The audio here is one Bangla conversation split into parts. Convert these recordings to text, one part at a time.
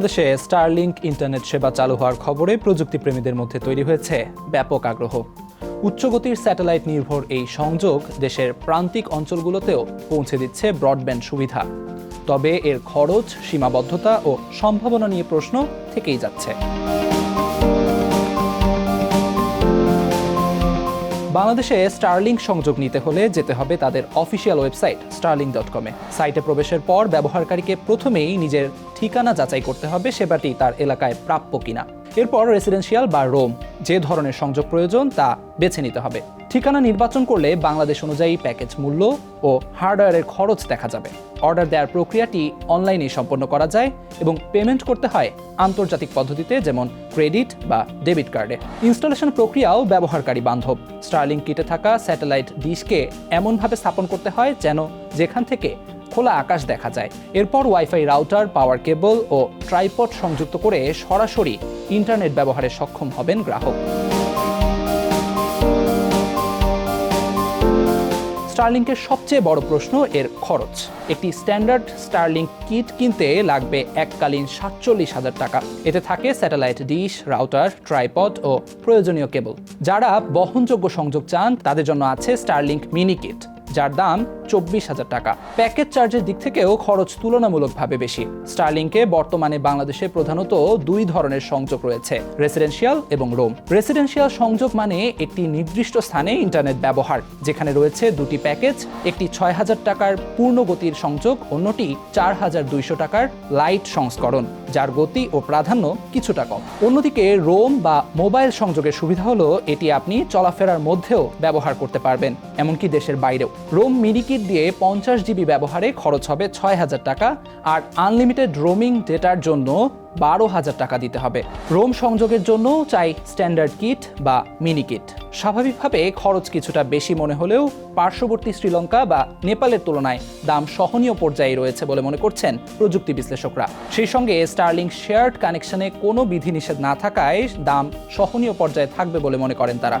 বাংলাদেশে স্টারলিংক ইন্টারনেট সেবা চালু হওয়ার খবরে প্রযুক্তিপ্রেমীদের মধ্যে তৈরি হয়েছে ব্যাপক আগ্রহ। উচ্চগতির স্যাটেলাইট নির্ভর এই সংযোগ দেশের প্রান্তিক অঞ্চলগুলোতেও পৌঁছে দিচ্ছে ব্রডব্যান্ড সুবিধা। তবে এর খরচ, সীমাবদ্ধতা ও সম্ভাবনা নিয়ে প্রশ্ন থেকেই যাচ্ছে। বাংলাদেশে স্টারলিংক সংযোগ নিতে হলে যেতে হবে তাদের অফিসিয়াল ওয়েবসাইট স্টারলিং ডট কমে সাইটে প্রবেশের পর ব্যবহারকারীকে প্রথমেই নিজের ঠিকানা যাচাই করতে হবে সেবাটি তার এলাকায় প্রাপ্য কিনা। এরপর রেসিডেন্সিয়াল বা রোম যে ধরনের সংযোগ প্রয়োজন তা বেছে নিতে হবে। ঠিকানা নির্বাচন করলে বাংলাদেশ অনুযায়ী প্যাকেজ মূল্য ও হার্ডওয়্যারের খরচ দেখা যাবে। অর্ডার দেওয়ার প্রক্রিয়াটি অনলাইনে সম্পন্ন করা যায় এবং পেমেন্ট করতে হয় আন্তর্জাতিক পদ্ধতিতে, যেমন ক্রেডিট বা ডেবিট কার্ডে। ইনস্টলেশন প্রক্রিয়াও ব্যবহারকারী বান্ধব। স্টার্লিং কিটে থাকা স্যাটেলাইট ডিশকে এমনভাবে স্থাপন করতে হয় যেন যেখান থেকে খোলা আকাশ দেখা যায়। এরপর ওয়াইফাই রাউটার পাওয়ার কেবল ও ট্রাইপড সংযুক্ত করে সরাসরি ইন্টারনেট ব্যবহারে সক্ষম হবেন গ্রাহক। স্টারলিংকের সবচেয়ে বড় প্রশ্ন এর খরচ। একটি স্ট্যান্ডার্ড স্টারলিংক কিট কিনতে লাগবে এককালীন সাতচল্লিশ হাজার টাকা। এতে থাকে স্যাটেলাইট ডিশ, রাউটার, ট্রাইপড ও প্রয়োজনীয় কেবল। যারা বহনযোগ্য সংযোগ চান, তাদের জন্য আছে স্টারলিংক মিনি কিট, যার দাম চব্বিশ হাজার টাকা। প্যাকেজ চার্জের দিক থেকেও খরচ তুলনামূলকভাবে বেশি। স্টারলিংকে বর্তমানে বাংলাদেশে প্রধানত দুই ধরনের সংযোগ রয়েছে, রেসিডেন্সিয়াল এবং রোম। রেসিডেন্সিয়াল সংযোগ মানে একটি নির্দিষ্ট স্থানে ইন্টারনেট ব্যবহার, যেখানে রয়েছে দুটি প্যাকেজ, একটি ছয় হাজার টাকার পূর্ণ গতির সংযোগ, অন্যটি চার হাজার দুইশো টাকার লাইট সংস্করণ, যার গতি ও প্রাধান্য কিছুটা কম। অন্যদিকে রোম বা মোবাইল সংযোগের সুবিধা হলো এটি আপনি চলাফেরার মধ্যেও ব্যবহার করতে পারবেন, এমনকি দেশের বাইরেও। রোম মিনি কিট দিয়ে পঞ্চাশ জিবি ব্যবহারে খরচ হবে ছয় হাজার টাকা আর আনলিমিটেড রোমিং ডেটার জন্য বারো হাজার টাকা দিতে হবে। রোম সংযোগের জন্য চাই স্ট্যান্ডার্ড কিট বা মিনি কিট। স্বাভাবিকভাবে খরচ কিছুটা বেশি মনে হলেও পার্শ্ববর্তী শ্রীলঙ্কা বা নেপালের তুলনায় দাম সহনীয় পর্যায়ে রয়েছে বলে মনে করছেন প্রযুক্তি বিশ্লেষকরা। সেই সঙ্গে স্টার্লিং শেয়ার্ড কানেকশনে কোনো বিধিনিষেধ না থাকায় দাম সহনীয় পর্যায়ে থাকবে বলে মনে করেন তারা।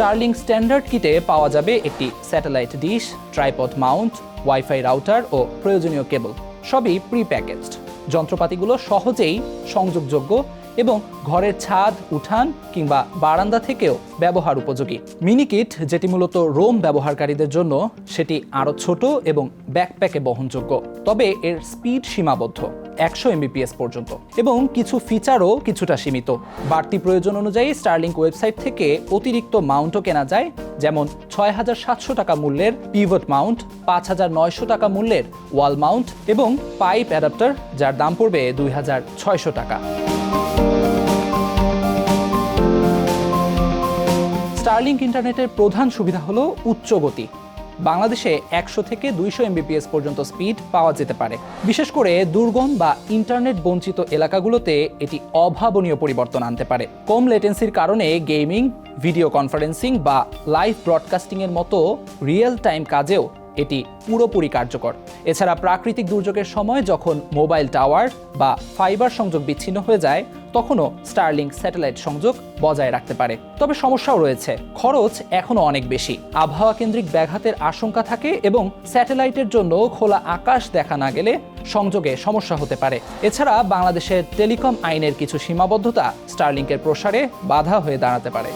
স্টারলিং স্ট্যান্ডার্ড কিটে পাওয়া যাবে একটি satellite dish tripod mount wifi router ও প্রয়োজনীয় কেবল সবই প্রি প্যাকেজড যন্ত্রপাতিগুলো সহজেই সংযোগযোগ্য এবং ঘরের ছাদ, উঠান কিংবা বারান্দা থেকেও ব্যবহার উপযোগী। মিনি কিট যেটি মূলত রোম ব্যবহারকারীদের জন্য, সেটি আরও ছোট এবং ব্যাকপ্যাকে বহনযোগ্য। তবে এর স্পিড সীমাবদ্ধ। একশো এমবিপিএস পর্যন্ত। এবং কিছু ফিচারও কিছুটা সীমিত। বাড়তি প্রয়োজন অনুযায়ী স্টারলিংক ওয়েবসাইট থেকে অতিরিক্ত মাউন্টও কেনা যায়, যেমন ছয় হাজার সাতশো টাকা মূল্যের পিভট মাউন্ট পাঁচ হাজার নয়শো টাকা মূল্যের ওয়াল মাউন্ট এবং পাইপ অ্যাডাপ্টার যার দাম পড়বে দুই হাজার ছয়শো টাকা। স্টারলিংক ইন্টারনেটের প্রধান সুবিধা হলো উচ্চ গতি বাংলাদেশে একশো থেকে দুইশো এমবিপিএস পর্যন্ত স্পিড পাওয়া যেতে পারে। বিশেষ করে দুর্গম বা ইন্টারনেট বঞ্চিত এলাকাগুলোতে এটি অভাবনীয় পরিবর্তন আনতে পারে। কম লেটেন্সির কারণে গেমিং ভিডিও কনফারেন্সিং বা লাইভ ব্রডকাস্টিংয়ের মতো রিয়েল টাইম কাজেও এটি পুরোপুরি কার্যকর। এছাড়া প্রাকৃতিক দুর্যোগের সময় যখন মোবাইল টাওয়ার বা ফাইবার সংযোগ বিচ্ছিন্ন হয়ে যায় তখনও স্টারলিং স্যাটেলাইট সংযোগ বজায় রাখতে পারে। তবে সমস্যাও রয়েছে। খরচ এখনও অনেক বেশি। আবহাওয়া কেন্দ্রিক ব্যাঘাতের আশঙ্কা থাকে এবং স্যাটেলাইটের জন্য খোলা আকাশ দেখা না গেলে সংযোগে সমস্যা হতে পারে। এছাড়া বাংলাদেশের টেলিকম আইনের কিছু সীমাবদ্ধতা স্টারলিংকের প্রসারে বাধা হয়ে দাঁড়াতে পারে।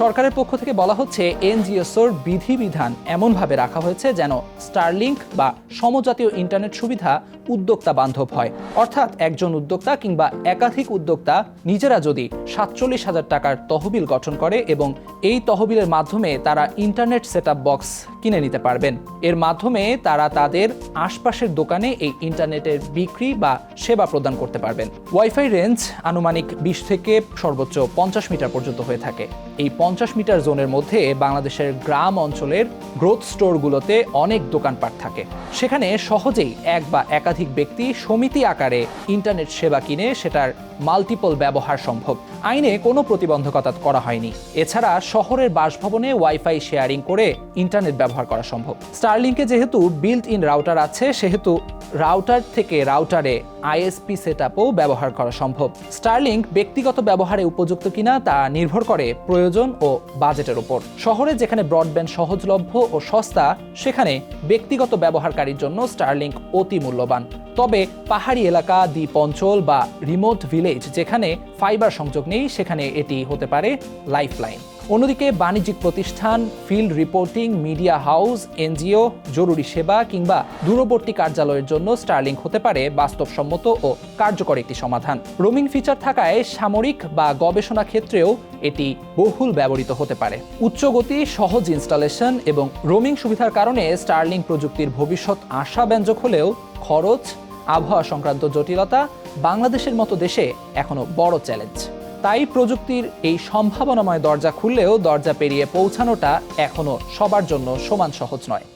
সরকারের পক্ষ থেকে বলা হচ্ছে, এনজিওসোর বিধিবিধান এমনভাবে রাখা হয়েছে যেন স্টারলিংক বা সমজাতীয় ইন্টারনেট সুবিধা উদ্যোক্তা বান্ধব হয়। অর্থাৎ একজন উদ্যোক্তা কিংবা একাধিক উদ্যোক্তা নিজেরা যদি সাতচল্লিশ হাজার টাকার তহবিল গঠন করে এবং এই তহবিলের মাধ্যমে তারা ইন্টারনেট সেট বক্স কিনে নিতে পারবেন। এর মাধ্যমে তারা তাদের আশপাশের দোকানে এই ইন্টারনেটের বিক্রি বা সেবা প্রদান করতে পারবেন। ওয়াইফাই রেঞ্জ আনুমানিক বিশ থেকে সর্বোচ্চ পঞ্চাশ মিটার পর্যন্ত হয়ে থাকে। এই পঞ্চাশ মিটার জোনের মধ্যে বাংলাদেশের গ্রাম অঞ্চলের গ্রোথ স্টোরগুলোতে অনেক দোকানপাট থাকে। সেখানে সহজেই এক বা একাধিক ব্যক্তি সমিতি আকারে ইন্টারনেট সেবা কিনে সেটার মাল্টিপল ব্যবহার সম্ভব। আইনে কোনো প্রতিবন্ধকতা করা হয়নি। এছাড়া শহরের বাসভবনে ওয়াইফাই শেয়ারিং করে ইন্টারনেট ব্যবহার করা সম্ভব। স্টারলিংকে যেহেতু বিল্ট ইন রাউটার আছে, সেহেতু রাউটার থেকে রাউটারে আইএসপি সেট ব্যবহার করা সম্ভব। স্টারলিংক ব্যক্তিগত ব্যবহারে উপযুক্ত কিনা তা নির্ভর করে প্রয়োজন ও বাজেটের উপর। শহরে যেখানে ব্রডব্যান্ড সহজলভ্য ও সস্তা, সেখানে ব্যক্তিগত ব্যবহারকারীর জন্য স্টারলিংক অতি মূল্যবান। তবে পাহাড়ি এলাকা, দ্বীপ অঞ্চল বা রিমোট ভিলেজ যেখানে ফাইবার সংযোগ নেই, সেখানে এটি হতে পারে লাইফলাইন অন্যদিকে বাণিজ্যিক প্রতিষ্ঠান, field reporting, media house, NGO, জরুরি সেবা কিংবা দূরবর্তী কার্যালয়ের জন্য স্টারলিংক হতে পারে বাস্তবসম্মত ও কার্যকর একটি সমাধান। রোমিং ফিচার থাকায় সামরিক বা গবেষণা ক্ষেত্রেও এটি বহুল ব্যবহৃত হতে পারে। উচ্চ গতি সহজ ইনস্টলেশন এবং রোমিং সুবিধার কারণে স্টারলিংক প্রযুক্তির ভবিষ্যৎ আশাব্যঞ্জক হলেও খরচ, আবহাওয়া সংক্রান্ত জটিলতা বাংলাদেশের মতো দেশে এখনও বড় চ্যালেঞ্জ। তাই প্রযুক্তির এই সম্ভাবনাময় দরজা খুললেও দরজা পেরিয়ে পৌঁছানোটা এখনও সবার জন্য সমান সহজ নয়।